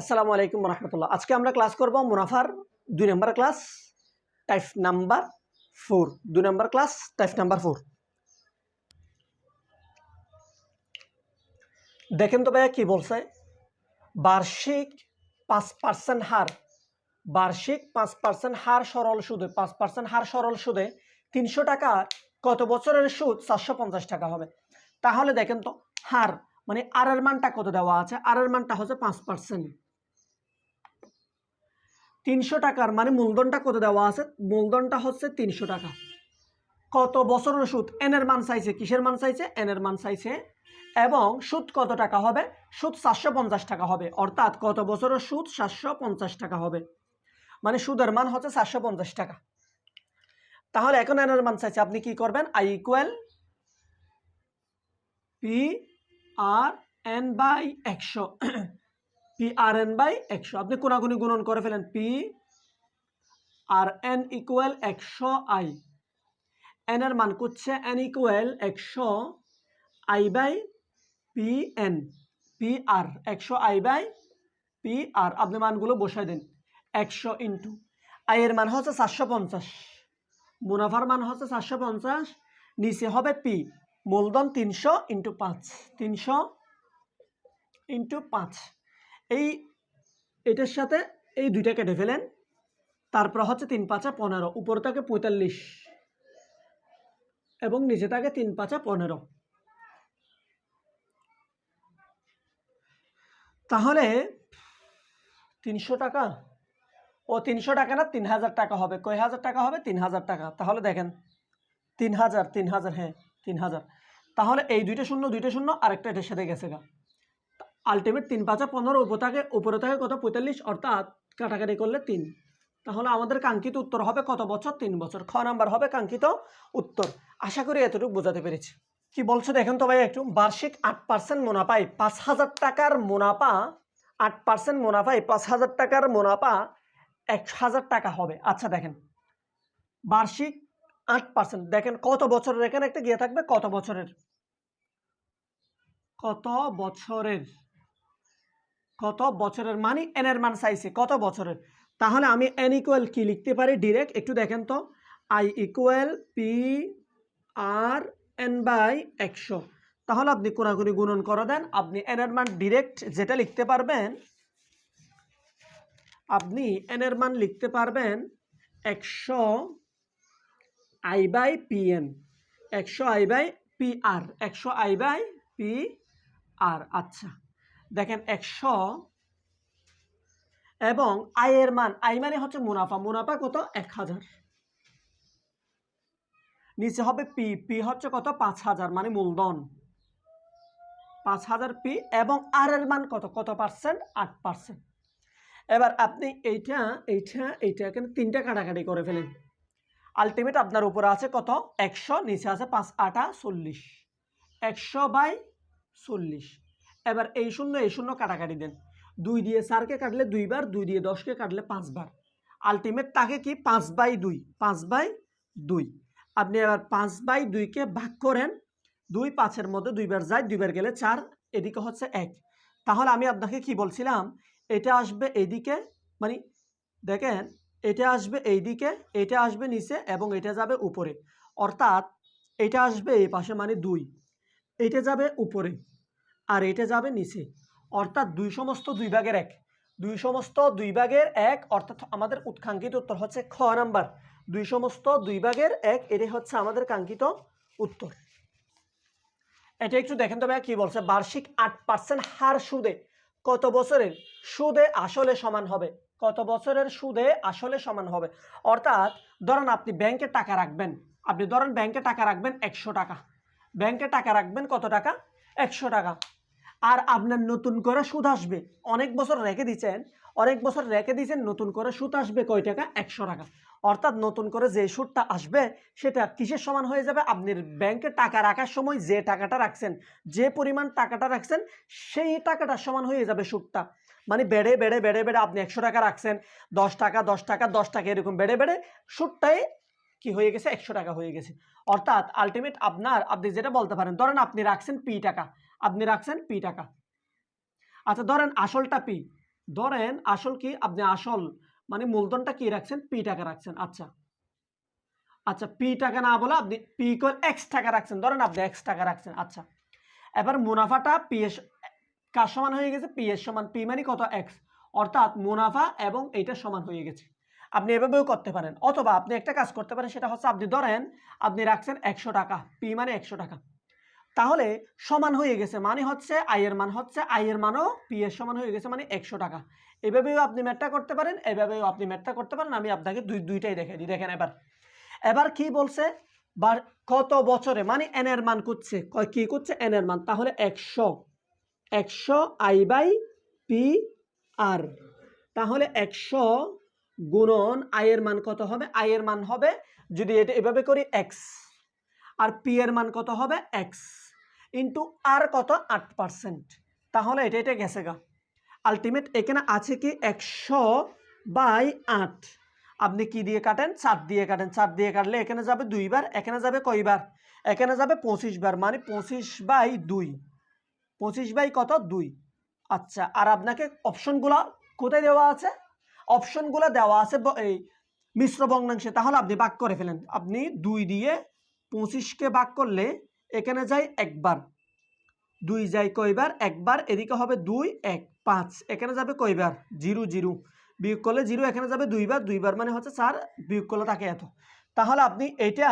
আসসালামু আলাইকুম রহমতুল্লাহ। আজকে আমরা ক্লাস করব মুনাফার দুই নম্বর ক্লাস টাইপ নাম্বার ফোর দুই নম্বর ক্লাস টাইপ নাম্বার ফোর দেখেন তো ভাইয়া কী বলছে? বার্ষিক পাঁচ পার্সেন্ট হার। বার্ষিক পাঁচ পার্সেন্ট হার সরল সুদে, পাঁচ পার্সেন্ট হার সরল সুদে তিনশো টাকা কত বছরের সুদ? চারশো পঞ্চাশ টাকা হবে। তাহলে দেখেন তো, হার মানে আর এর মানটা কত দেওয়া আছে? আর এর মানটা হচ্ছে পাঁচ পার্সেন্ট তিনশো টাকার মানে মূলধনটা কত দেওয়া আছে? মূলধনটা হচ্ছে তিনশো টাকা। কত বছরের সুদ? এনের মান চাইছে, কিসের মান চাইছে? এনের মান চাইছে, এবং সুদ কত টাকা হবে? সুদ সাতশো পঞ্চাশ টাকা হবে। অর্থাৎ কত বছরের সুদ? সাতশো পঞ্চাশ টাকা হবে। মানে সুদের মান হচ্ছে সাতশো পঞ্চাশ টাকা। তাহলে এখন এন এর মান চাইছে, আপনি কি করবেন? I equal P R N by একশো। পি আর এন বাই একশো। আপনি কোনাগুনি গুণন করে ফেলেন পি আর এন ইকুয়াল একশো আই এন এর মান করছে এন ইকুয়াল একশো I by P N P R একশো আই বাই পি আর আপনি মানগুলো বসাই দেন। একশো ইন্টু আই এর মান হচ্ছে চারশো পঞ্চাশ। মুনাফার মান হচ্ছে চারশো পঞ্চাশ। নিচে হবে পি মূলধন তিনশো ইন্টু পাঁচ। তিনশো ইন্টু পাঁচ। এই এটার সাথে এই দুইটা কেটে ফেলেন। তারপর হচ্ছে তিন পাঁচা পনেরো, উপর থাকে পঁয়তাল্লিশ এবং নিচে থাকে তিন পাঁচা পনেরো। তাহলে তিনশো টাকা? ও তিনশো টাকা না, তিন হাজার টাকা হবে। কয় হাজার টাকা হবে? তিন হাজার টাকা। তাহলে দেখেন, তিন হাজার তিন হাজার হ্যাঁ তিন হাজার। তাহলে এই দুইটা শূন্য দুইটা শূন্য, আরেকটা এটার সাথে গেছে গা। আলটিমেট তিন পাঁচা পনেরো উপর থাকে উপরে থাকে কত পঁয়তাল্লিশ অর্থাৎ কাটাকাটি করলে তিন। তাহলে আমাদের কাঙ্ক্ষিত উত্তর হবে কত বছর? তিন বছর। খ নাম্বার হবে কাঙ্ক্ষিত উত্তর। আশা করি এতটুকু বোঝাতে পেরেছি। কি বলছো দেখেন তো ভাই একটু। বার্ষিক আট পার্সেন্ট মুনাফায় পাঁচ হাজার টাকার মুনাফা, আট পার্সেন্ট মুনাফায় পাঁচ হাজার টাকার মুনাফা এক হাজার টাকা হবে। আচ্ছা দেখেন। বার্ষিক আট পার্সেন্ট দেখেন কত বছরের? এখানে একটা গিয়ে থাকবে কত বছরের? কত বছরের? কত বছরের মানে এন এর মান চাইছে কত বছরের? তাহলে আমি এন ইকুয়াল কি লিখতে পারি? ডিরেক্ট একটু দেখেন তো। I equal P R N by একশো। তাহলে আপনি কোনাকুনি গুণন করে দেন। আপনি এন এর মান ডিরেক্ট যেটা লিখতে পারবেন, আপনি এন এর মান লিখতে পারবেন একশো আই বাই পি এন একশো আই বাই পি আর একশো আই বাই পি আর আচ্ছা। দেখেন একশো এবং আয়ের মান আই মানে হচ্ছে মুনাফা মুনাফা কত? এক হাজার। নিচে হবে পি পি হচ্ছে কত? পাঁচ হাজার মানে মূলধন। পাঁচ হাজার পি এবং আর এর মান কত? কত পার্সেন্ট আট পার্সেন্ট এবার আপনি এইটা এইটা এইটা এখানে তিনটা কাটাকাটি করে ফেলেন। আলটিমেট আপনার উপরে আছে কত? একশো, নিচে আছে পাঁচ, আটা চল্লিশ। একশো বাই চল্লিশ। এবার এই শূন্য এই শূন্য কাটাকাটি দেন। দুই দিয়ে চারকে কাটলে দুইবার, দুই দিয়ে দশকে কাটলে পাঁচবার। আলটিমেট তাকে কি? পাঁচ বাই দুই, পাঁচ বাই দুই। আপনি এবার পাঁচ বাই দুইকে ভাগ করেন, দুই পাঁচের মধ্যে দুইবার যায়, দুইবার গেলে চার, এদিকে হচ্ছে এক। তাহলে আমি আপনাকে কি বলছিলাম? এটা আসবে এইদিকে মানে দেখেন, এটা আসবে এইদিকে, এটা আসবে নিচে এবং এটা যাবে উপরে। অর্থাৎ এটা আসবে এই পাশে মানে দুই, এটা যাবে উপরে। আর এটা যাবে নিচে। অর্থাৎ দুই সমস্ত দুই ভাগের এক। দুই সমস্ত দুই ভাগের এক, অর্থাৎ আমাদের উৎকাঙ্ক্ষিত উত্তর হচ্ছে খ নাম্বার। দুই সমস্ত দুই ভাগের এক, এটাই হচ্ছে আমাদের কাঙ্ক্ষিত উত্তর। এটা একটু দেখেন তো ভাইয়া কি বলছে? বার্ষিক আট পার্সেন্ট হার সুদে কত বছরের? সুদে আসলে সমান হবে। কত বছরের সুদে আসলে সমান হবে? অর্থাৎ ধরেন আপনি ব্যাংকে টাকা রাখবেন। আপনি ধরেন ব্যাংকে টাকা রাখবেন একশো টাকা। ব্যাংকে টাকা রাখবেন কত টাকা? একশো টাকা। আর আপনার নতুন করে সুদ আসবে। অনেক বছর রেখে দিচ্ছেন অনেক বছর রেখে দিয়েছেন নতুন করে সুদ আসবে কয় টাকা? একশো টাকা। অর্থাৎ নতুন করে যে সুদটা আসবে, সেটা কিসের সমান হয়ে যাবে? আপনি ব্যাংকে টাকা রাখার সময় যে টাকাটা রাখছেন, যে পরিমাণ টাকাটা রাখছেন, সেই টাকাটার সমান হয়ে যাবে সুদটা। মানে বেড়ে বেড়ে বেড়ে বেড়ে আপনি একশো টাকা রাখছেন, দশ টাকা দশ টাকা দশ টাকা এরকম বেড়ে বেড়ে সুদটাই কি হয়ে গেছে? একশো টাকা হয়ে গেছে। অর্থাৎ আলটিমেট আপনার, আপনি যেটা বলতে পারেন, ধরেন আপনি রাখছেন পি টাকা। আপনি রাখছেন পি টাকা। আচ্ছা ধরেন আসলটা পি। ধরেন আসল কি? আপনি আসল মানে মূলধনটা কি রাখছেন? পি টাকা রাখছেন। আচ্ছা। আচ্ছা পি টাকা না বলে আপনি পি ইকুয়াল এক্স টাকা রাখছেন। ধরেন আপনি এক্স টাকা রাখছেন। আচ্ছা। এবার মুনাফাটা পি এস কার সমান হয়ে গেছে? পি এর সমান, পি মানে কত? এক্স অর্থাৎ মুনাফা এবং এইটা সমান হয়ে গেছে। আপনি এভাবেও করতে পারেন। অথবা আপনি একটা কাজ করতে পারেন, সেটা হচ্ছে আপনি ধরেন আপনি রাখছেন একশো টাকা। পি মানে একশো টাকা। তাহলে সমান হয়ে গেছে মানে হচ্ছে আয়ের মান হচ্ছে আয়ের মানও পি এর সমান হয়ে গেছে মানে একশো টাকা। এভাবেও আপনি ম্যাটটা করতে পারেন, এভাবেও আপনি ম্যাটটা করতে পারেন, আমি আপনাকে দুই দুইটাই দেখে দিই। দেখেন এবার। এবার কি বলছে? বা কত বছরে? মানে এন এর মান করছে। কি করছে? এন এর মান। তাহলে একশো। একশো আই বাই পি আর তাহলে একশো গুণন আয়ের মান কত হবে? আয়ের মান হবে, যদি এটা এভাবে করি এক্স আর পি এর মান কত হবে? এক্স ইন্টু আর কত? আট পার্সেন্ট তাহলে এটা এটা গেছে গা। আলটিমেট এখানে আছে কি একশো বাই আট। আপনি কি দিয়ে কাটেন? চার দিয়ে কাটেন। চার দিয়ে কাটলে এখানে যাবে দুইবার, এখানে যাবে কয়বার? এখানে যাবে পঁচিশ বার মানে পঁচিশ বাই দুই। পঁচিশ বাই কত? দুই। আচ্ছা আর আপনাকে অপশনগুলো কোথায় দেওয়া আছে? অপশনগুলো দেওয়া আছে এই মিশ্র ভগ্নাংশে। তাহলে আপনি বাক করে ফেলেন। আপনি দুই দিয়ে পঁচিশকে ভাগ করলে এখানে যায় একবার। দুই যায় কইবার একবার, এদিকে হবে দুই, এক, পাঁচ। এখানে যাবে কইবার জিরো জিরো। বিয়োগ করলে জিরো, এখানে যাবে দুইবার। দুইবার মানে হচ্ছে চার, বিয়োগ করলে থাকে এত। তাহলে আপনি এটা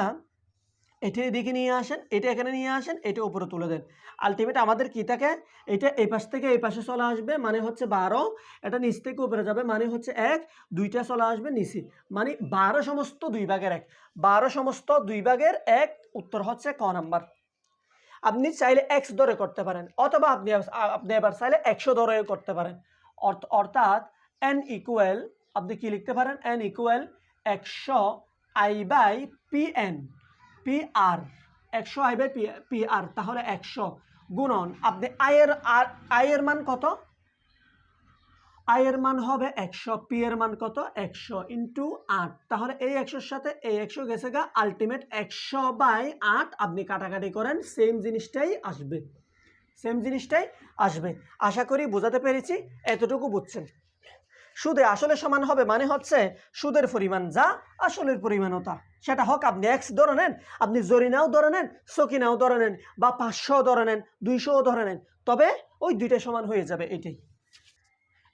এটা এদিকে নিয়ে আসেন, এটা এখানে নিয়ে আসেন, এটা উপরে তুলে দেন। আলটিমেট আমাদের কি থাকে? এটা এই পাশ থেকে এই পাশে চলে আসবে মানে হচ্ছে বারো। এটা নিচ থেকে উপরে যাবে মানে হচ্ছে এক। দুইটা চলে আসবে, নিচে। মানে বারো সমস্ত দুই ভাগের এক। বারো সমস্ত দুই ভাগের এক, উত্তর হচ্ছে ক নাম্বার। আপনি চাইলে এক্স ধরে করতে পারেন, অথবা আপনি আপনি এবার চাইলে একশো ধরে করতে পারেন। অর্থ- অর্থাৎ এন ইকুয়াল আপনি কি লিখতে পারেন? এন ইকুয়াল একশো I by P N P R একশো আই বাই পি আর তাহলে একশো গুণন। আপনি আয়ের আর আয়ের মান কত? আয়ের মান হবে একশো পি এর মান কত? একশো ইন্টু আট। তাহলে এই একশোর সাথে এই একশো গেছে গা আলটিমেট একশো বাই আট। আপনি কাটাকাটি করেন সেম জিনিসটাই আসবে। সেম জিনিসটাই আসবে। আশা করি বোঝাতে পেরেছি, এতটুকু বুঝছেন। সুদে আসলে সমান হবে মানে হচ্ছে সুদের পরিমাণ যা আসলের পরিমাণও তা। সেটা হোক, আপনি এক্স ধরে নেন, আপনি জরিনাও ধরে নেন, সকিনাও ধরে নেন, বা পাঁচশো ধরে নেন, দুইশোও ধরে নেন, তবে ওই দুইটা সমান হয়ে যাবে এটাই।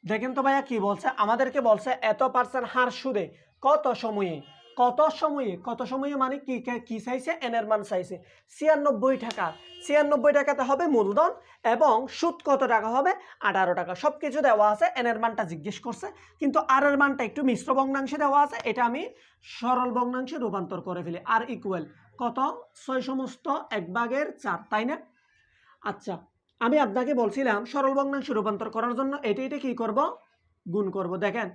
দেখেন তো ভাইয়া কি বলছে? আমাদেরকে বলছে এত পার্সেন্ট হার সুদে কত সময়ে কত সময়ে কত সময়ে মানে কি কি চাইছে? এনের মান চাইছে। ছিয়ানব্বই টাকা। ছিয়ানব্বই টাকাতে হবে মূলধন এবং সুদ কত টাকা হবে? আঠারো টাকা। সব কিছু দেওয়া আছে এনের মানটা জিজ্ঞেস করছে। কিন্তু আর এর মানটা একটু মিশ্র ভগ্নাংশে দেওয়া আছে, এটা আমি সরল ভগ্নাংশে রূপান্তর করে ফেলি। আর ইকুয়াল কত? ছয় সমস্ত এক ভাগের চার, তাই না? আচ্ছা আমি আপনাকে বলছিলাম সরল ভগ্নাংশে রূপান্তর করার জন্য এটা এটা কী করব? গুণ করব। দেখেন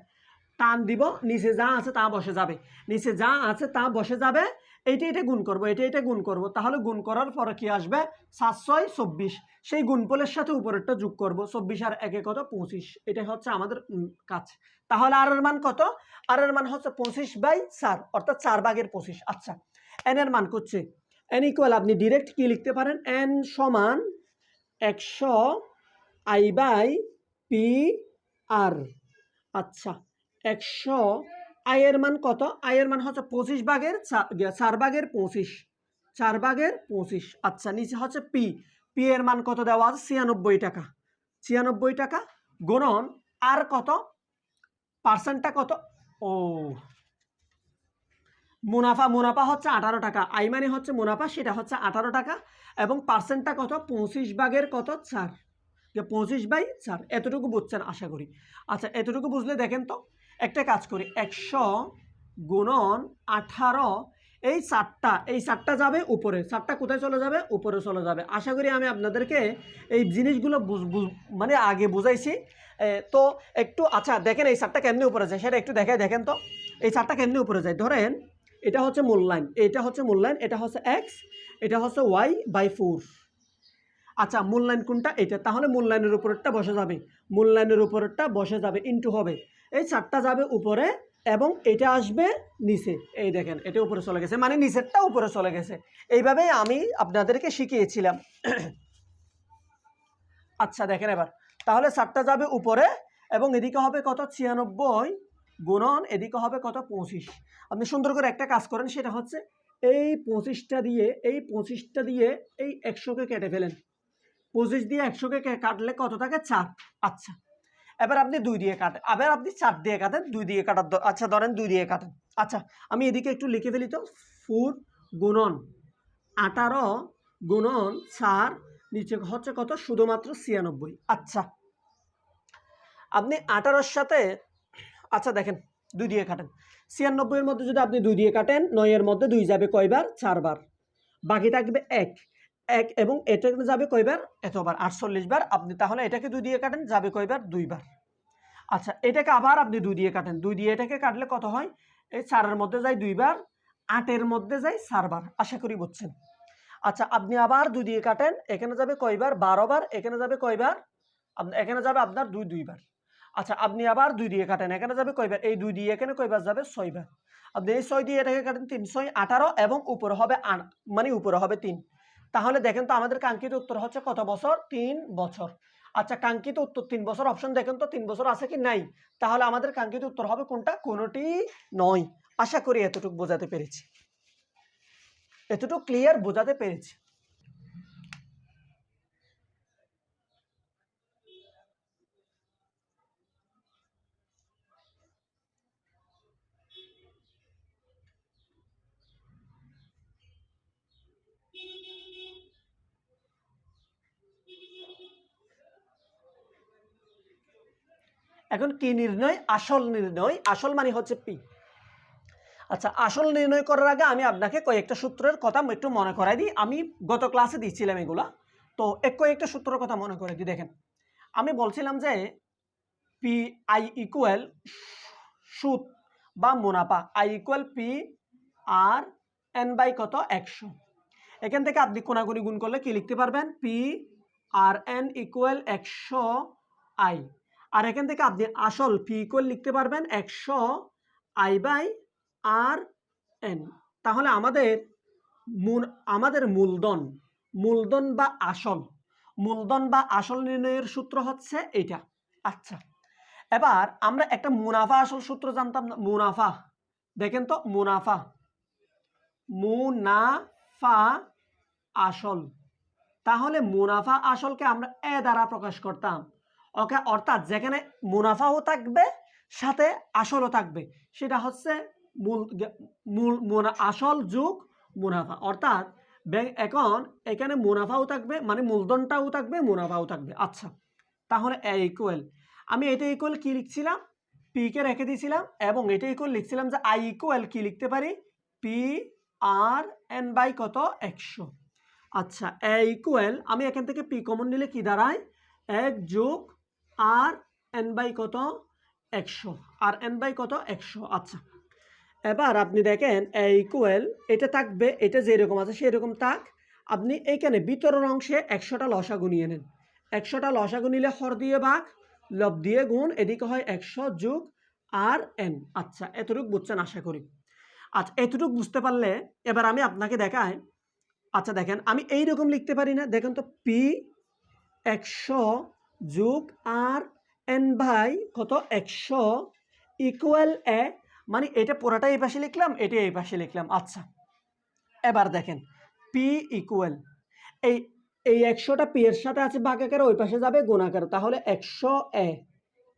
টান দিব, নিচে যা আছে তা বসে যাবে। নিচে যা আছে তা বসে যাবে, এইটা এটা গুণ করব, এটা এটা গুণ করব। তাহলে গুণ করার পরে কি আসবে? সাতশয় চব্বিশ। সেই গুণফলের সাথে উপরেরটা যোগ করব, চব্বিশ আর একে কত? পঁচিশ। এটা হচ্ছে আমাদের কাজ। তাহলে আর এর মান কত? আর এর মান হচ্ছে পঁচিশ বাই চার, অর্থাৎ চার ভাগের পঁচিশ। আচ্ছা এন এর মান করছে। এন ইকুয়াল আপনি ডিরেক্ট কি লিখতে পারেন? এন সমান একশো আই বাই পি আর। আচ্ছা একশো আয়ের মান কত? আয়ের মান হচ্ছে পঁচিশ ভাগের চার ভাগের পঁচিশ। চার ভাগের পঁচিশ। আচ্ছা নিচে হচ্ছে পি। পি এর মান কত দেওয়া আছে? ছিয়ানব্বই টাকা। ছিয়ানব্বই টাকা গুণন আর কত? পার্সেন্টটা কত? ও। মুনাফা মুনাফা হচ্ছে আঠারো টাকা। আই মানে হচ্ছে মুনাফা, সেটা হচ্ছে আঠারো টাকা। এবং পার্সেন্টটা কত? পঁচিশ ভাগের কত? চার। পঁচিশ বাই চার। এতটুকু বুঝছেন, আশা করি। আচ্ছা এতটুকু বুঝলে দেখেন তো। একটা কাজ করি, একশো গুণন আঠারো, এই চারটা এই চারটা যাবে উপরে, চারটা কোথায় চলে যাবে? উপরে চলে যাবে। আশা করি আমি আপনাদেরকে এই জিনিসগুলো মানে আগে বুঝাইছি। তো একটু আচ্ছা দেখেন এই চারটা কেমনি উপরে যায়? সেটা একটু দেখায় দেখেন তো। এই চারটা কেমনি উপরে যায়? ধরেন, এটা হচ্ছে মূল্যায়ন এটা হচ্ছে মূল্যায়ন এটা হচ্ছে এক্স এটা হচ্ছে ওয়াই বাই ফোর আচ্ছা মূল্যায়ন কোনটা? এটা তাহলে মূল্যায়নের উপরেরটা বসে যাবে। মূল্যায়নের উপরেরটা বসে যাবে ইন্টু হবে। এই চারটা যাবে উপরে এবং এটা আসবে নিচে। এই দেখেন, এটা উপরে চলে গেছে। মানে নিচেরটা উপরে চলে গেছে। এইভাবেই আমি আপনাদেরকে শিখিয়েছিলাম। আচ্ছা দেখেন এবার। তাহলে চারটা যাবে উপরে এবং এদিকে হবে কত? ছিয়ানব্বই গুণন, এদিকে হবে কত? পঁচিশ। আপনি সুন্দর করে একটা কাজ করেন, সেটা হচ্ছে এই পঁচিশটা দিয়ে, এই পঁচিশটা দিয়ে এই একশোকে কেটে ফেলেন। পঁচিশ দিয়ে একশোকে কাটলে কত থাকে? চার। আচ্ছা এবার আপনি দুই দিয়ে কাটেন। আবার আপনি চার দিয়ে কাটেন, দুই দিয়ে কাটার আচ্ছা ধরেন দুই দিয়ে কাটেন। আচ্ছা আমি এদিকে একটু লিখে ফেলি তো। ফুট গুণন আঠারো গুণন চার নিচে হচ্ছে কত? শুধুমাত্র ছিয়ানব্বই। আচ্ছা আপনি আঠারোর সাথে আচ্ছা দেখেন, দুই দিয়ে কাটেন। ছিয়ানব্বইয়ের মধ্যে যদি আপনি দুই দিয়ে কাটেন, নয়ের মধ্যে দুই যাবে কয়বার? চারবার। বাকি থাকবে এক। এক এবং এটা যাবে কয়বার? এতবার, আটচল্লিশ বার। আপনি তাহলে এটাকে দুই দিয়ে কাটেন, যাবে কয়বার? দুইবার। আচ্ছা এটাকে আবার আপনি দুই দিয়ে কাটেন। দুই দিয়ে এটাকে কাটলে কত হয়? এই চারের মধ্যে যায় দুইবার, আটের মধ্যে যায় চারবার। আশা করি বুঝছেন। আচ্ছা আপনি আবার দুই দিয়ে কাটেন, এখানে যাবে কয়বার? বারো বার, এখানে যাবে কয়বার? এখানে যাবে আপনার দুই, দুইবার। আচ্ছা আপনি আবার দুই দিয়ে কাটেন, এখানে যাবে কয়বার? এই দুই দিয়ে এখানে কয়বার যাবে? ছয়বার। আপনি এই ছয় দিয়ে এটাকে কাটেন তিন, ছয়, আঠারো এবং উপরে হবে আট মানে উপরে হবে তিন। তাহলে দেখেন তো আমাদের কাঙ্ক্ষিত উত্তর হচ্ছে কত বছর? তিন বছর। আচ্ছা কাঙ্ক্ষিত উত্তর তিন বছর। অপশন দেখেন তো তিন বছর আছে কি নাই? তাহলে আমাদের কাঙ্ক্ষিত উত্তর হবে কোনটা? কোনোটি নয়। আশা করি এতটুকু বোঝাতে পেরেছি। এতটুকু ক্লিয়ার বোঝাতে পেরেছি। এখন কি নির্ণয়? আসল নির্ণয়। আসল মানে হচ্ছে পি। আচ্ছা আসল নির্ণয় করার আগে আমি আপনাকে কয়েকটা সূত্রের কথা একটু মনে করাই দিই। আমি গত ক্লাসে দিচ্ছিলাম এগুলা। তো এক কয়েকটা সূত্রের কথা মনে করে দিই। দেখেন, আমি বলছিলাম যে পি আই ইকুয়াল সুদ বা মুনাফা। I equal P R N by কত? একশো। এখান থেকে আপনি কোনাগুনি গুণ করলে কি লিখতে পারবেন? পি আর এন ইকুয়াল একশো আই আর এখান থেকে আপনি আসল পি ইকুয়াল লিখতে পারবেন একশো আই বাই আর এন তাহলে আমাদের মূল, আমাদের মূলধন মূলধন বা আসল, মূলধন বা আসল নির্ণয়ের সূত্র হচ্ছে এটা। আচ্ছা এবার আমরা একটা মুনাফা আসল সূত্র জানতাম না, মুনাফা। দেখেন তো, মুনাফা। মুনাফা আসল। তাহলে মুনাফা আসলকে আমরা এ দ্বারা প্রকাশ করতাম। ওকে, অর্থাৎ যেখানে মুনাফাও থাকবে, সাথে আসলও থাকবে। সেটা হচ্ছে মূল মূল আসল যুগ মুনাফা। অর্থাৎ ব্যাংক এখন এখানে মুনাফাও থাকবে মানে মূলধনটাও থাকবে, মুনাফাও থাকবে। আচ্ছা তাহলে এ ইকুয়াল আমি এটা ইকুয়াল কি লিখছিলাম? পি কে রেখে দিয়েছিলাম, এবং এটা ইকুয়াল লিখছিলাম যে আই ইকুয়াল কি লিখতে পারি? পি আর এন বাই কত? একশো। আচ্ছা এ ইকুয়াল আমি এখান থেকে পি কমন নিলে কি দাঁড়ায়? এক যোগ আর এন বাই কত? একশো। আর এন বাই কত? একশো। আচ্ছা। এবার আপনি দেখেন ইকুয়াল এটা থাকবে, এটা যেরকম আছে সেরকম থাক। আপনি এইখানে বিতরণ অংশে একশোটা লসাগু নিয়ে নেন। একশোটা লসাগু নিলে হর দিয়ে ভাগ, লব দিয়ে গুণ, এদিকে হয় একশো যুগ আর এন আচ্ছা এতটুকু বুঝছেন আশা করি। আচ্ছা এতটুকু বুঝতে পারলে এবার আমি আপনাকে দেখাই। আচ্ছা দেখেন, আমি এই রকম লিখতে পারি না। দেখেন তো পি একশো যোগ আর এন ভাই কত? একশো ইকুয়াল এ মানে এটা পুরাটা এই পাশে লিখলাম, এটা এই পাশে লিখলাম। আচ্ছা এবার দেখেন পি ইকুয়াল এই এই একশোটা পি এর সাথে আছে বাঁকাকার ওই পাশে যাবে গুণাকার তাহলে একশো এ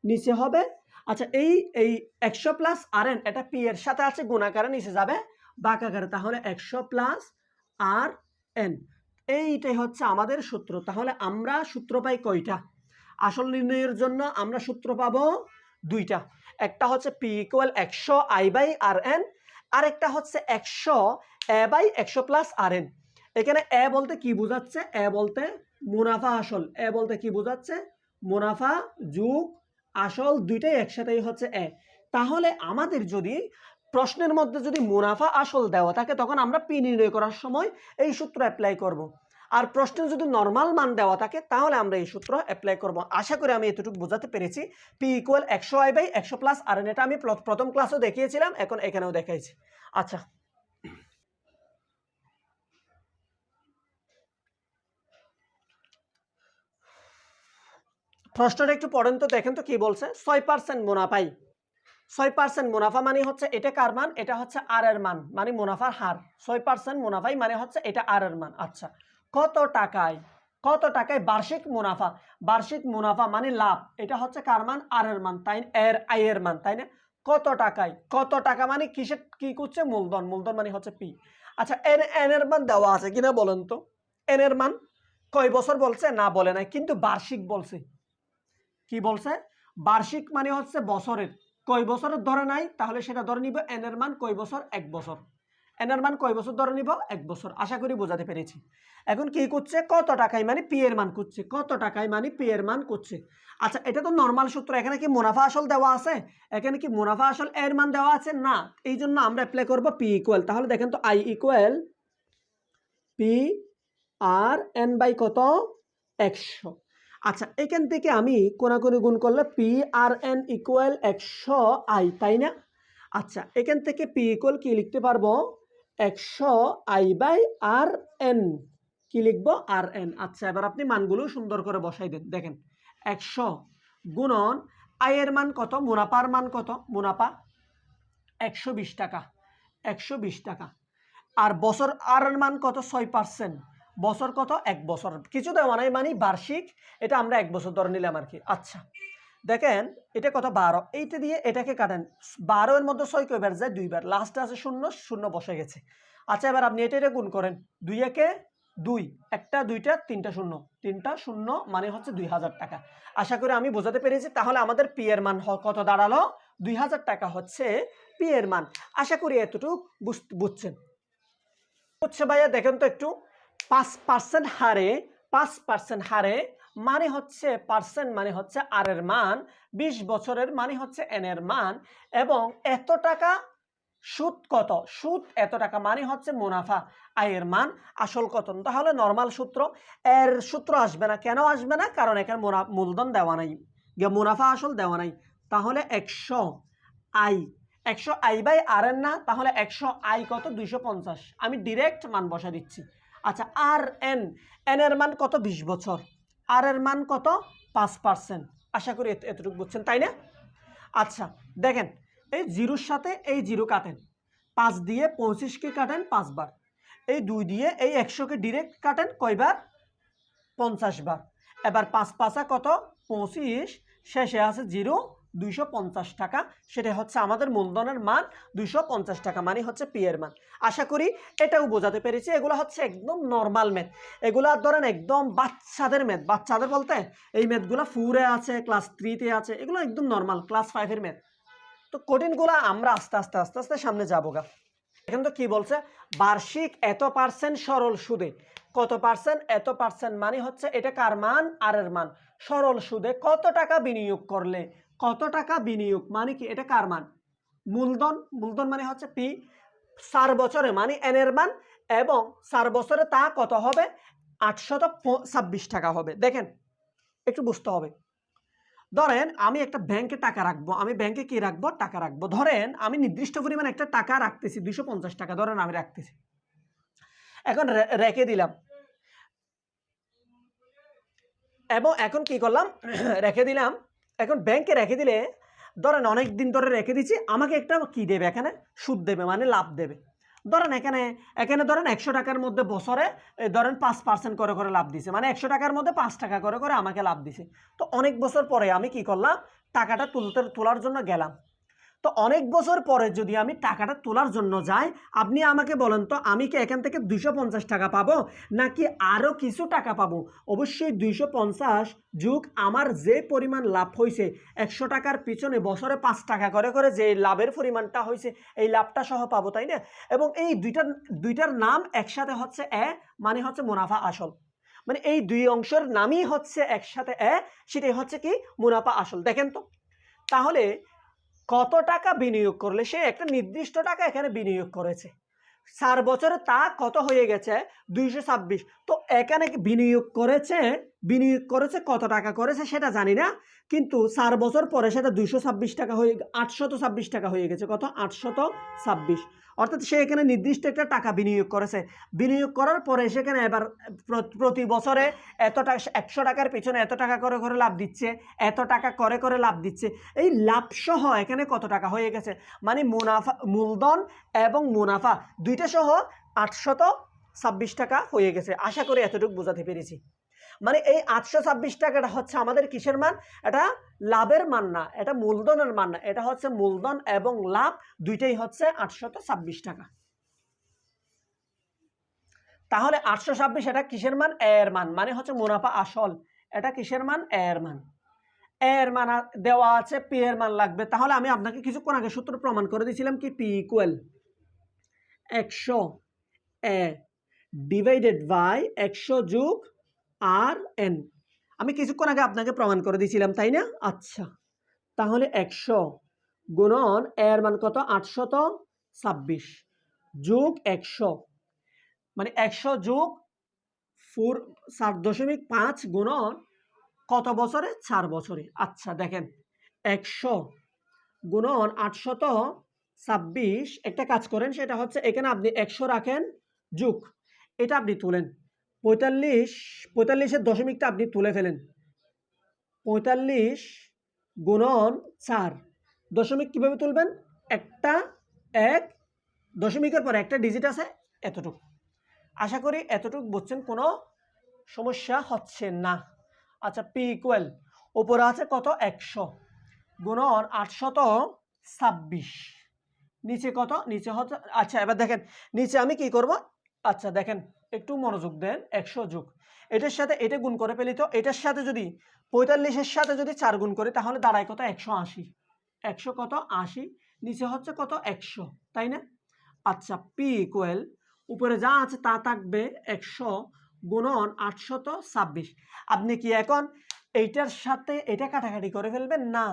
নিচে হবে। আচ্ছা এই এই একশো প্লাস আর এন এটা পি এর সাথে আছে গুণাকারে নিচে যাবে বাঁকাকারে তাহলে একশো প্লাস আর এন এইটাই হচ্ছে আমাদের সূত্র। তাহলে আমরা সূত্র পাই কয়টা? আসল নির্ণয়ের জন্য আমরা সূত্র পাবো দুইটা। একটা হচ্ছে পি ইকুয়াল একশো আই বাই আর এন আর একটা হচ্ছে একশো এ বাই একশো প্লাস আর এন এখানে এ বলতে কি বোঝাচ্ছে? এ বলতে মুনাফা আসল। এ বলতে কি বোঝাচ্ছে? মুনাফা যুগ আসল দুইটাই একসাথেই হচ্ছে এ তাহলে আমাদের যদি প্রশ্নের মধ্যে যদি মুনাফা আসল দেওয়া থাকে, তখন আমরা পি নির্ণয় করার সময় এই সূত্র অ্যাপ্লাই করব। আর প্রশ্নে যদি নর্মাল মান দেওয়া থাকে, তাহলে আমরা এই সূত্র অ্যাপ্লাই করব। আশা করি আমি এতটুকু বোঝাতে পেরেছি। পি ইকুয়াল একশো আই বাই একশো প্লাস আর এন এটা আমি প্র- প্রথম ক্লাসেও দেখিয়েছিলাম, এখন এখানেও দেখাইছি। আচ্ছা। প্রশ্নটা একটু পড়েন তো, দেখেন তো কি বলছে। ছয় পার্সেন্ট মুনাফাই। ছয় পার্সেন্ট মুনাফা মানে হচ্ছে এটা কার মান? এটা হচ্ছে আর এর মান মানে মুনাফার হার। ছয় পার্সেন্ট মুনাফাই মানে হচ্ছে এটা আর এর মান। আচ্ছা। কত টাকায় কত টাকায় বার্ষিক মুনাফা? বার্ষিক মুনাফা মানে লাভ। এটা হচ্ছে কার মান? আর এর মান, তাই এর, আই এর মান, তাই না? কত টাকায়? কত টাকা মানে কিসের কি করছে? মূলধন। মূলধন মানে হচ্ছে পি। আচ্ছা এন এন এর মান দেওয়া আছে কিনা বলেন তো? এন এর মান? কয় বছর বলছে? না বলে নাই, কিন্তু বার্ষিক বলছে। কি বলছে? বার্ষিক মানে হচ্ছে বছরের। কয় বছরের ধরে নাই? তাহলে সেটা ধরে নিব, এন এর মান কয় বছর? এক বছর। এন এর মান কয় বছর ধরে নিব? এক বছর। আশা করি বোঝাতে পেরেছি। এখন কি করছে? কত টাকায় মানে পি এর মান করছে। কত টাকায় মানে পি এর মান করছে? আচ্ছা এটা তো নর্মাল সূত্র। এখানে কি মুনাফা আসল দেওয়া আছে? এখানে কি মুনাফা আসল এর মান দেওয়া আছে? না। এই জন্য আমরা অ্যাপ্লাই করব পি ইকুয়াল তাহলে দেখেন তো I equal P R N by কত? একশো। আচ্ছা এখান থেকে আমি কোনাকুনি গুণ করলে পি আর এন ইকুয়াল একশো আই তাই না? আচ্ছা এখান থেকে পি ইকুয়াল কি লিখতে পারব? একশো আই বাই আর এন। কি লিখব? R N. আচ্ছা এবার আপনি মানগুলো সুন্দর করে বসাই দেন। দেখেন, একশো গুণন আয়ের মান কত? মুনাফার মান কত? মুনাফা একশো বিশ টাকা। একশো বিশ টাকা। আর বছর আর মান কত? ছয় পার্সেন্ট। বছর কত? এক বছর। কিছু দেওয়া নাই মানে বার্ষিক। এটা আমরা এক বছর ধরে নিলাম আর কি। আচ্ছা। দেখেন, এটা কত? বারো। এইটা দিয়ে এটাকে কাটেন। বারো এর মধ্যে ছয় কয়বার? যায় দুইবার। লাস্টে আছে শূন্য শূন্য বসে গেছে। আচ্ছা এবার আপনি এটা এটা গুণ করেন। দুই একে দুই। একটা, দুইটা, তিনটা, শূন্য। তিনটা, শূন্য মানে হচ্ছে দুই হাজার টাকা। আশা করি আমি বোঝাতে পেরেছি। তাহলে আমাদের পি এর মান কত দাঁড়াল? দুই হাজার টাকা হচ্ছে পি এর মান। আশা করি এতটুকু বুঝ- বুঝছেন। হচ্ছে ভাইয়া, দেখেন তো একটু। পাঁচ পার্সেন্ট হারে, পাঁচ পার্সেন্ট হারে মানে হচ্ছে পার্সেন্ট মানে হচ্ছে আর এর মান, বিশ বছরের মানে হচ্ছে এন এর মান, এবং এত টাকা সুদ কত? সুদ এত টাকা মানে হচ্ছে মুনাফা আয়ের মান আসল কত? তাহলে নর্মাল সূত্র, এর সূত্র আসবে না। কেন আসবে না? কারণ এখানে মূলধন দেওয়া নাই। মুনাফা আসল দেওয়া নাই। তাহলে একশো আই একশো আই বাই আর এর না? তাহলে একশো আই কত? দুইশো পঞ্চাশ। আমি ডিরেক্ট মান বসা দিচ্ছি। আচ্ছা আর এন এন এর মান কত? বিশ বছর। আর এর মান কত? পাঁচ পার্সেন্ট। আশা করি এত- এতটুকু বুঝছেন, তাই না? আচ্ছা দেখেন, এই জিরোর সাথে এই জিরো কাটেন। পাঁচ দিয়ে পঁচিশকে কাটেন পাঁচবার। এই দুই দিয়ে এই একশোকে ডিরেক্ট কাটেন কয়বার? পঞ্চাশ বার এবার পাঁচ পাঁচা কত? পঁচিশ। শেষে আছে জিরো। দুইশো পঞ্চাশ টাকা। সেটা হচ্ছে আমাদের মূলধনের মান, দুইশো পঞ্চাশ টাকা মানে হচ্ছে পি এর মান। আশা করি এটাও বোঝাতে পেরেছি, এগুলো হচ্ছে একদম নর্মাল ম্যাথ এগুলো ধরেন একদম বাচ্চাদের ম্যাথ বাচ্চাদের বলতে এই ম্যাথগুলো ফোরে আছে ক্লাস থ্রিতে আছে, এগুলো একদম নর্মাল ক্লাস ফাইভের ম্যাথ তো কঠিনগুলো আমরা আস্তে আস্তে আস্তে আস্তে সামনে যাব গা। এখন তো কি বলছে? বার্ষিক এত পার্সেন্ট সরল সুদে। কত পার্সেন্ট এত পার্সেন্ট মানে হচ্ছে এটা কার মান? আর এর মান। সরল সুদে কত টাকা বিনিয়োগ করলে? কত টাকা বিনিয়োগ? মানে কি? এটা কার মান? মূলধন। মূলধন মানে হচ্ছে পি চার বছরে মানে এনের মান। এবং চার বছরে তা কত হবে? আটশত ছাব্বিশ টাকা হবে। দেখেন, একটু বুঝতে হবে। ধরেন, আমি একটা ব্যাংকে টাকা রাখব। আমি ব্যাংকে কি রাখব? টাকা রাখব। ধরেন, আমি নির্দিষ্ট পরিমাণ একটা টাকা রাখতেছি দুশো পঞ্চাশ টাকা। ধরেন, আমি রাখতেছি। এখন রেখে দিলাম। এবং এখন কি করলাম? রেখে দিলাম এখন ব্যাংকে রেখে দিলে, ধরেন অনেক দিন ধরে রেখে দিচ্ছি, আমাকে একটা কী দেবে এখানে? সুদ দেবে মানে লাভ দেবে। ধরেন এখানে এখানে ধরেন একশো টাকার মধ্যে বছরে ধরেন পাঁচ পার্সেন্ট করে করে লাভ দিছে মানে একশো টাকার মধ্যে পাঁচ টাকা করে করে আমাকে লাভ দিছে। তো অনেক বছর পরে আমি কি করলাম, টাকাটা তুলতে, তোলার জন্য গেলাম। তো অনেক বছর পরে যদি আমি টাকাটা তোলার জন্য যাই, আপনি আমাকে বলেন তো আমি কি এখান থেকে দুইশো পঞ্চাশ টাকা পাবো? নাকি আরও কিছু টাকা পাবো? অবশ্যই দুইশো পঞ্চাশ যুগ আমার যে পরিমাণ লাভ হয়েছে একশো টাকার পিছনে বছরে পাঁচ টাকা করে করে যে লাভের পরিমাণটা হয়েছে এই লাভটা সহ পাবো, তাই না? এবং এই দুইটার দুইটার নাম একসাথে হচ্ছে এ মানে হচ্ছে মুনাফা আসল। মানে এই দুই অংশের নামই হচ্ছে একসাথে এ, সেটাই হচ্ছে কি মুনাফা আসল। দেখেন তো। তাহলে কত টাকা বিনিয়োগ করলে? সে একটা নির্দিষ্ট টাকা এখানে বিনিয়োগ করেছে। চার বছরে তা কত হয়ে গেছে? দুইশো ছাব্বিশ। তো এখানে বিনিয়োগ করেছে? বিনিয়োগ করেছে, কত টাকা করেছে সেটা জানি না। কিন্তু চার বছর পরে সেটা দুইশো ছাব্বিশ টাকা হয়ে, আটশত ছাব্বিশ টাকা হয়ে গেছে। কত? আটশত ছাব্বিশ। অর্থাৎ সে এখানে নির্দিষ্ট একটা টাকা বিনিয়োগ করেছে। বিনিয়োগ করার পরে সেখানে এবার প্রতি বছরে এত টাকা একশো টাকার পেছনে এত টাকা করে করে লাভ দিচ্ছে, এত টাকা করে করে লাভ দিচ্ছে। এই লাভ সহ এখানে কত টাকা হয়ে গেছে? মানে মুনাফা, মূলধন এবং মুনাফা দুইটা সহ আটশত ছাব্বিশ টাকা হয়ে গেছে। আশা করি এতটুকু বোঝাতে পেরেছি। মানে এই আটশো ছাব্বিশ টাকাটা হচ্ছে আমাদের কিসের মান? এটা লাভের মান না, এটা মূলধনের মান না। এটা হচ্ছে মূলধন এবং লাভ দুইটাই হচ্ছে আটশত ছাব্বিশ টাকা। তাহলে আটশো ছাব্বিশ এটা কিসের মান? এর মান। মানে হচ্ছে মুনাফা আসল। এটা কিসের মান? এর মান। এর মান দেওয়া আছে, পি এর মান লাগবে। তাহলে আমি আপনাকে কিছুক্ষণ আগে সূত্র প্রমাণ করে দিয়েছিলাম কি? পি ইকুয়াল একশো এ ডিভাইডেড বাই একশো যুগ আর এন। আমি কিছুক্ষণ আগে আপনাকে প্রমাণ করে দিয়েছিলাম, তাই না? আচ্ছা তাহলে একশো গুণন এর মান কত? আটশত ছাব্বিশ যোগ একশো। মানে একশো যোগ ফোর, সাত দশমিক পাঁচ গুণন কত বছরে? চার বছরে। আচ্ছা দেখেন, একশো গুণন আটশত ছাব্বিশ। একটা কাজ করেন, সেটা হচ্ছে এখানে আপনি একশো রাখেন, যুগ। এটা আপনি তুলেন। পঁয়তাল্লিশ, পঁয়তাল্লিশের দশমিকটা আপনি তুলে ফেলেন। পঁয়তাল্লিশ গুণন চার। দশমিক কীভাবে তুলবেন? একটা, এক, দশমিকের পর একটা ডিজিট আছে, এতটুকু। আশা করি এতটুক বুঝছেন, কোনো সমস্যা হচ্ছে না। আচ্ছা পি ইকুয়াল উপরে আছে কত? একশো। গুণন আটশত ছাব্বিশ। নিচে কত? নিচে হচ্ছে আচ্ছা এবার দেখেন, নিচে আমি কি করব? আচ্ছা দেখেন একটু মনোযোগ দেন, একশো যোগ। এটার সাথে এটা গুণ করে ফেলি তো, এটার সাথে যদি পঁয়তাল্লিশের সাথে যদি চার গুণ করি, তাহলে দাঁড়ায় কত? একশো আশি। একশো কত? আশি। নিচে হচ্ছে কত? একশো। তাই না? আচ্ছা পি ইকুয়াল উপরে যা আছে তা থাকবে একশো গুণন আটশত ছাব্বিশ। আপনি কি এখন এইটার সাথে এটা কাটাকাটি করে ফেলবেন? না।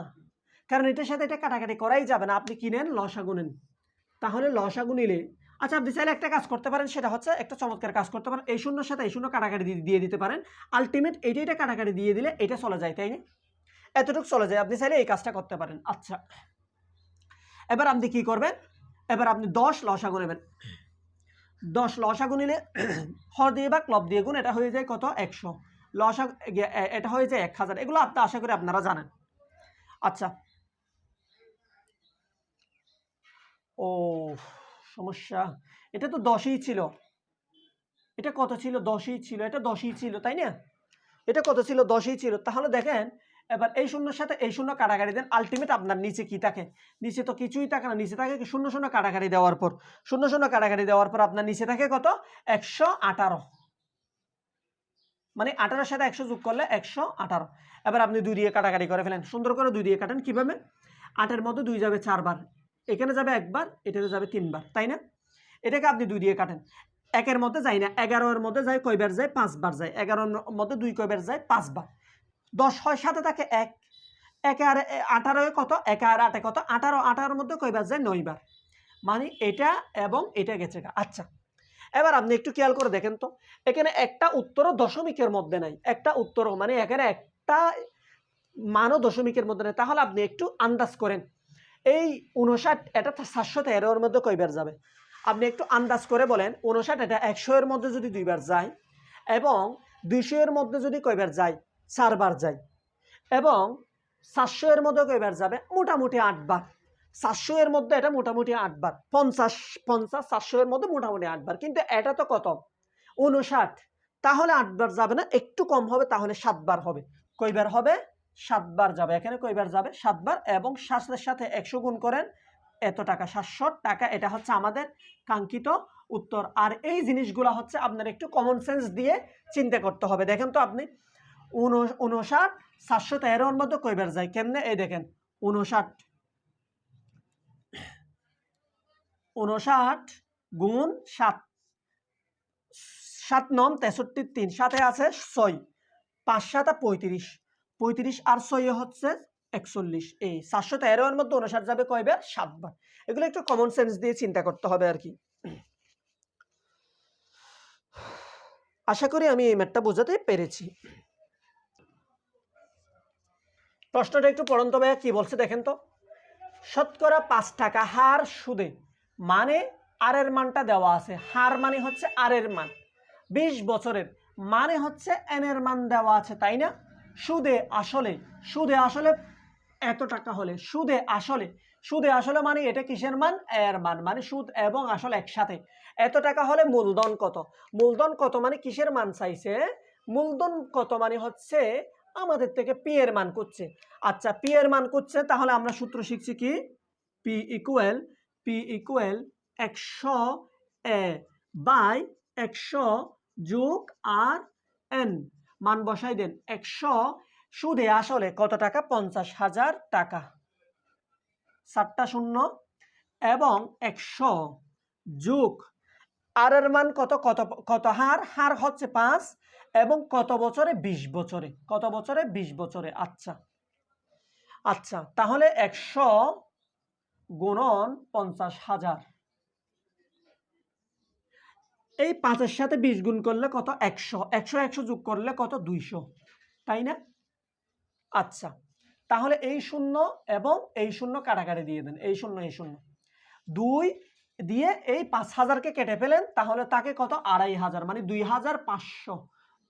কারণ এটার সাথে এটা কাটাকাটি করাই যাবে না। আপনি কিনেন লসা গুনেন তাহলে লসাগু নিলে আচ্ছা আপনি চাইলে একটা কাজ করতে পারেন, সেটা হচ্ছে একটা চমৎকার কাজ করতে পারেন। এই শূন্যর সাথে এই শূন্য কাটাকাটি দিয়ে- দিতে পারেন। আলটিমেট এইটা এটা কাটাকাটি দিয়ে দিলে এটা চলে যায়, তাই না? এতটুকু চলে যায়, আপনি চাইলে এই কাজটা করতে পারেন। আচ্ছা এবার আপনি কি করবেন? এবার আপনি দশ লসা নেবেন। দশ লসাগু নিলে হর দিয়ে বা ক্লব দিয়ে গুণ, এটা হয়ে যায় কত? একশো। লসা এটা হয়ে যায় এক হাজার এগুলো আপনি আশা করি আপনারা জানেন। আচ্ছা। ও সমস্যা। এটা তো দশই ছিল। এটা কত ছিল? দশই ছিল। এটা দশই ছিল, তাই না? এটা কত ছিল? দশই ছিল। তাহলে দেখেন, এবার এই শূন্যর সাথে এই শূন্য কাটাকাটি দেন আলটিমেট আপনার নিচে কি থাকে? নিচে তো কিছুই থাকে না। নিচে থাকে শূন্য শূন্য কাটাকাটি দেওয়ার পর। শূন্য শূন্য কাটাকাটি দেওয়ার পর আপনার নিচে থাকে কত? একশো আঠারো। মানে আঠারোর সাথে একশো যোগ করলে একশো আঠারো। এবার আপনি দুই দিয়ে কাটাকাটি করে ফেলেন। সুন্দর করে দুই দিয়ে কাটেন। কীভাবে? আটের মধ্যে দুই যাবে চারবার। এখানে যাবে একবার, এটাতে যাবে তিনবার, তাই না? এটাকে আপনি দুই দিয়ে কাটেন। একের মধ্যে যায় না, এগারোর মধ্যে যায়, কয়বার যায়? পাঁচবার যায়। এগারোর মধ্যে দুই কয়বার যায়? পাঁচবার। দশ হয় সাথে থাকে এক। একে আর আঠারোয় কত? একে আর আটে কত? আঠারো, আঠারোর মধ্যে কয়বার যায়? নয়বার। মানে এটা এবং এটা গেছে। আচ্ছা এবার আপনি একটু খেয়াল করে দেখেন তো। এখানে একটা উত্তরও দশমিকের মধ্যে নাই। একটা উত্তরও মানে এখানে একটা মানও দশমিকের মধ্যে নেই। তাহলে আপনি একটু আন্দাজ করেন। এই উনষাট এটা সাতশো তেরোর মধ্যে কয়বার যাবে? আপনি একটু আন্দাজ করে বলেন উনষাট এটা একশো এর মধ্যে যদি দুইবার যায়, এবং দুইশো এর মধ্যে যদি কয়বার যায় চারবার যায়, এবং সাতশো এর মধ্যে কয়বার যাবে? মোটামুটি আটবার সাতশো এর মধ্যে এটা মোটামুটি আটবার পঞ্চাশ পঞ্চাশ সাতশো এর মধ্যে মোটামুটি আটবার কিন্তু এটা তো কত? উনষাট তাহলে আটবার যাবে না, একটু কম হবে, তাহলে সাতবার হবে। কয়বার হবে? সাতবার যাবে। এখানে কয়বার যাবে? সাতবার এবং সাতের সাথে একশো গুণ করেন। এত টাকা, সাতশো টাকা, এটা হচ্ছে আমাদের কাঙ্ক্ষিত উত্তর। আর এই জিনিসগুলো হচ্ছে আপনার একটু কমন সেন্স দিয়ে চিন্তা করতে হবে। দেখেন তো আপনি উন- উনষাট, সাতশো তেরোর মধ্যে কয়বার যায়? কেমনে? এই দেখেন, উনষাট। উনষাট গুণ সাত সাত নম তেষট্টি তিন, সাথে আছে ছয়, পাঁচ সাতা পঁয়ত্রিশ। পঁয়ত্রিশ আর ছয় হচ্ছে একচল্লিশ। এই সাতশো তেরোর মধ্যে উনষাট যাবে কয়বার সাতবার এগুলো একটু কমন সেন্স দিয়ে চিন্তা করতে হবে আর কি। আশা করি আমি এই ম্যাটটা বোঝাতে পেরেছি। প্রশ্নটা একটু পড়ন্ত ভাইয়া, কি বলছে দেখেন তো? শতকরা পাঁচ টাকা হার সুদে মানে আরের মানটা দেওয়া আছে। হার মানে হচ্ছে আরের মান। বিশ বছরের মানে হচ্ছে এনের মান দেওয়া আছে, তাই না? সুদে আসলে সুদে আসলে এত টাকা হলে, সুদে আসলে সুদে আসলে মানে এটা কিসের মান? এর মান মানে সুদ এবং আসলে একসাথে। এত টাকা হলে মূলধন কত? মূলধন কত মানে কিসের মান চাইছে? মূলধন কত মানে হচ্ছে আমাদের থেকে পি এর মান করছে। আচ্ছা পি এর মান করছে, তাহলে আমরা সূত্র শিখছি কি? পি ইকুয়াল পি ইকুয়াল একশো এ বাই একশো যোগ আর এন মান বসাই দেন একশো। সুদে আসলে কত টাকা? পঞ্চাশ হাজার টাকা। সাতটা শূন্য এবং একশো। যোগ আর এর মান কত? কত কত হার? হার হচ্ছে পাঁচ এবং কত বছরে? বিশ বছরে। কত বছরে? বিশ বছরে। আচ্ছা। আচ্ছা তাহলে একশো গুণন পঞ্চাশ হাজার। এই পাঁচের সাথে বিশ গুণ করলে কত? একশো। একশো একশো যোগ করলে কত? দুইশো। তাই না? আচ্ছা। তাহলে এই শূন্য এবং এই শূন্য কাটাকাটি দিয়ে দেন। এই শূন্য এই শূন্য। দুই দিয়ে এই পাঁচ হাজারকে কেটে ফেলেন, তাহলে তাকে কত? আড়াই হাজার। মানে দুই হাজার পাঁচশো।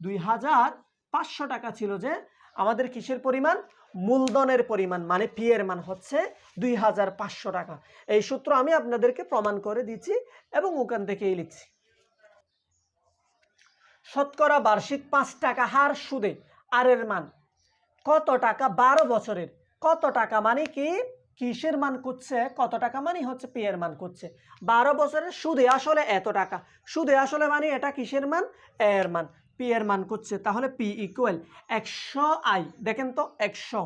দুই হাজার পাঁচশো টাকা ছিল যে আমাদের কিসের পরিমাণ? মূলধনের পরিমাণ মানে পি এর মান হচ্ছে দুই হাজার পাঁচশো টাকা। এই সূত্র আমি আপনাদেরকে প্রমাণ করে দিচ্ছি এবং ওখান থেকেই লিখছি। শতকরা বার্ষিক পাঁচ টাকা হার সুদে আরের মান। কত টাকা বারো বছরের? কত টাকা মানে কি? কিসের মান করছে? কত টাকা মানে হচ্ছে পি এর মান করছে। বারো বছরের সুদে আসলে এত টাকা। সুদে আসলে মানে এটা কিসের মান? এর মান। পি এর মান করছে। তাহলে পি ইকুয়াল একশো আই। দেখেন তো, একশো।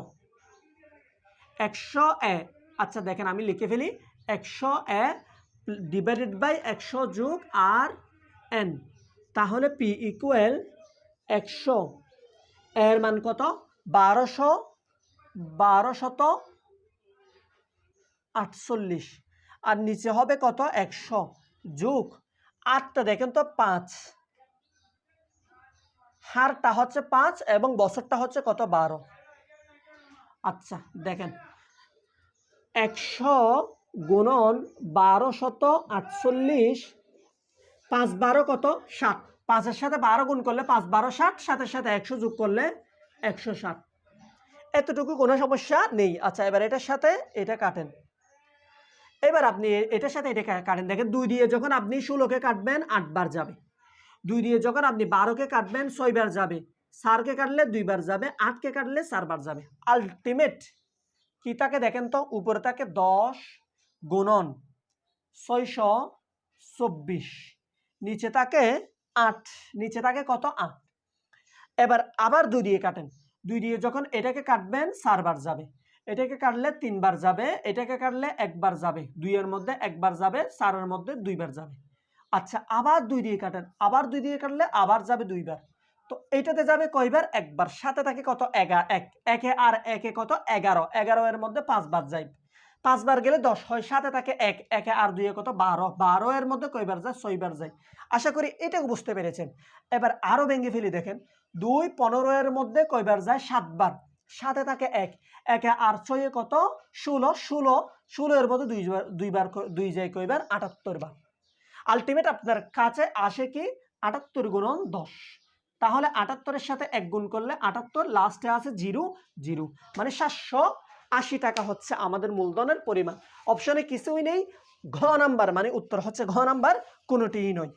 একশো এ। আচ্ছা দেখেন, আমি লিখে ফেলি। একশো এ ডিভাইডেড বাই একশো যোগ আর এন। তাহলে পি ইকুয়াল একশো। এর মান কত? বারোশো, বারোশত আটচল্লিশ। আর নিচে হবে কত? একশো। যোগ আটটা, দেখেন তো, পাঁচ। হারটা হচ্ছে পাঁচ এবং বছরটা হচ্ছে কত? বারো। আচ্ছা দেখেন। একশো গুণন বারো শত আটচল্লিশ পাঁচ বারো কত? ষাট পাঁচের সাথে বারো গুণ করলে পাঁচ বারো ষাট, সাতের সাথে একশো যোগ করলে একশো ষাট। এতটুকু কোনো সমস্যা নেই। আচ্ছা এবার এটার সাথে এটা কাটেন। এবার আপনি এটার সাথে এটা কাটেন। দেখেন, দুই দিয়ে যখন আপনি ষোলোকে কাটবেন, আটবার যাবে। দুই দিয়ে যখন আপনি বারোকে কাটবেন, ছয়বার যাবে। চারকে কাটলে দুইবার যাবে, আটকে কাটলে চারবার যাবে। আলটিমেট কি তাকে দেখেন তো? উপরে তাকে দশ গুণন ছয়শো চব্বিশ। নিচে থাকে আট, নিচে থাকে কত আট? এবার আবার দুই দিয়ে কাটেন। দুই দিয়ে যখন এটাকে কাটবেন, চারবার যাবে। এটাকে কাটলে তিনবার যাবে, এটাকে কাটলে একবার যাবে। দুইয়ের মধ্যে একবার যাবে, চারের মধ্যে দুইবার যাবে। আচ্ছা আবার দুই দিয়ে কাটেন। আবার দুই দিয়ে কাটলে আবার যাবে দুইবার। তো এইটাতে যাবে কয়বার? একবার। সাথে থাকে কত? এগারো এক। একে আর একে কত? এগারো। এগারো এর মধ্যে পাঁচবার যাই পাঁচবার গেলে দশ হয় সাথে থাকে এক, একে আর দুইয়ে কত? বারো। বারো এর মধ্যে কয়বার যায়? ছয়বার যায়। আশা করি এটাও বুঝতে পেরেছেন। এবার আরও ভেঙে ফেলি, দেখেন। দুই, পনেরো এর মধ্যে কয়বার যায়? সাতবার। সাথে থাকে এক। একে আর ছয়ে কত? ষোলো। ষোলো। ষোলো এর মধ্যে দুইবার দুইবার দুই যায় কয়বার? আটাত্তর বার। আলটিমেট আপনার কাছে আসে কি? আটাত্তর গুণন দশ। তাহলে আটাত্তরের সাথে এক গুণ করলে আটাত্তর, লাস্টে আছে জিরো জিরো। মানে সাতশো আশি টাকা হচ্ছে আমাদের মূলধনের পরিমাণ। অপশনে কিছুই নেই। ঘ নাম্বার মানে উত্তর হচ্ছে ঘ নাম্বার, কোনোটিই নয়।